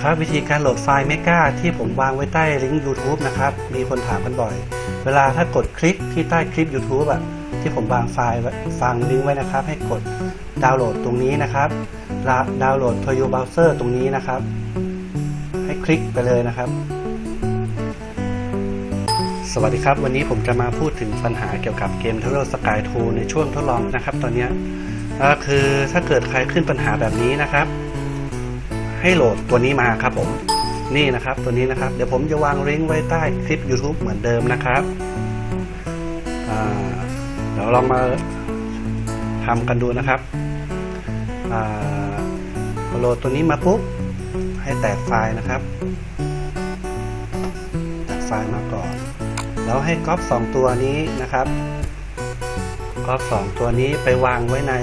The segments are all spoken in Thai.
ครับวิธีการโหลดไฟล์เมกาที่ผมวางไว้ใต้ลิงก์ YouTube นะครับ มีคนถามกันบ่อย เวลาถ้ากดคลิกที่ใต้คลิป YouTube อะที่ผมวางไฟล์ฟังลิงก์ไว้นะครับ ให้กดดาวน์โหลดตรงนี้นะครับ ดาวน์โหลด Toyo browser ตรงนี้นะครับ ให้คลิกไปเลยนะครับ สวัสดีครับ วันนี้ผมจะมาพูดถึงปัญหาเกี่ยวกับเกม t e r r o r Sky 2 ในช่วงทดลองนะครับ ตอนนี้ก็คือถ้าเกิดใครขึ้นปัญหาแบบนี้นะครับ ให้โหลดตัวนี้มาครับผมนี่นะครับตัวนี้นะครับ เดี๋ยวผมจะวางลิงก์ไว้ใต้คลิป YouTube เหมือนเดิมนะครับเดี๋ยวลองมาทำกันดูนะครับพอโหลดตัวนี้มาปุ๊บให้แตกไฟล์นะครับ แตกไฟล์มาก่อน แล้วให้ก๊อปสองตัวนี้นะครับก๊อปสองตัวนี้ไปวางไว้ใน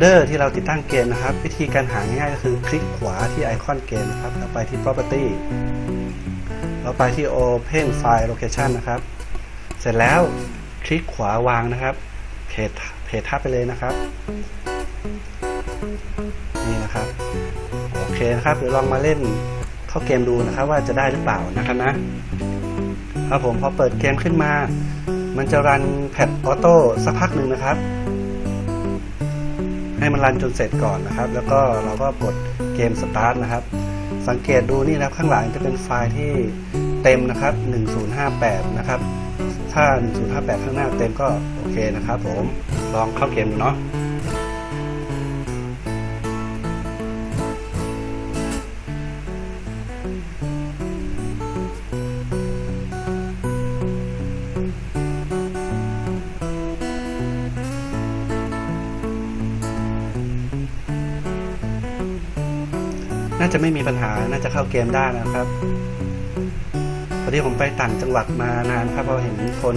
เดอร์ที่เราติดตั้งเกมนะครับ วิธีการหาง่ายก็คือคลิกขวาที่ไอคอนเกมนะครับแล้วไปที่ property แล้วไปที่ open file location นะครับ เสร็จแล้วคลิกขวาวางนะครับเพจเพจทับไปเลยนะครับ นี่นะครับ โอเคนะครับเดี๋ยวลองมาเล่นเข้าเกมดูนะครับ ว่าจะได้หรือเปล่านะครับนะครับผมพอเปิดเกมขึ้นมา มันจะรันแพดออโต้สักพักหนึ่งนะครับ ให้มันรันจนเสร็จก่อนนะครับ แล้วก็เราก็กดเกมสตาร์ทนะครับ สังเกตดูนี่นะครับข้างหลังจะเป็นไฟล์ที่เต็มนะครับ 1058 นะครับ ถ้า 1058 ข้างหน้าเต็มก็โอเคนะครับผม ลองเข้าเกมดูเนาะ น่าจะไม่มีปัญหาน่าจะเข้าเกมได้นะครับพอดีผมไปต่างจังหวัดมานานครับพอเห็นคน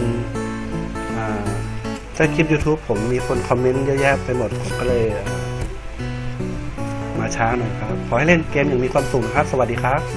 ถ้าคลิป YouTube ผมมีคนคอมเมนต์เยอะแยะไปหมดผมก็เลย มาช้าหน่อยครับ ขอให้เล่นเกมอย่างมีความสุขนะครับ สวัสดีครับ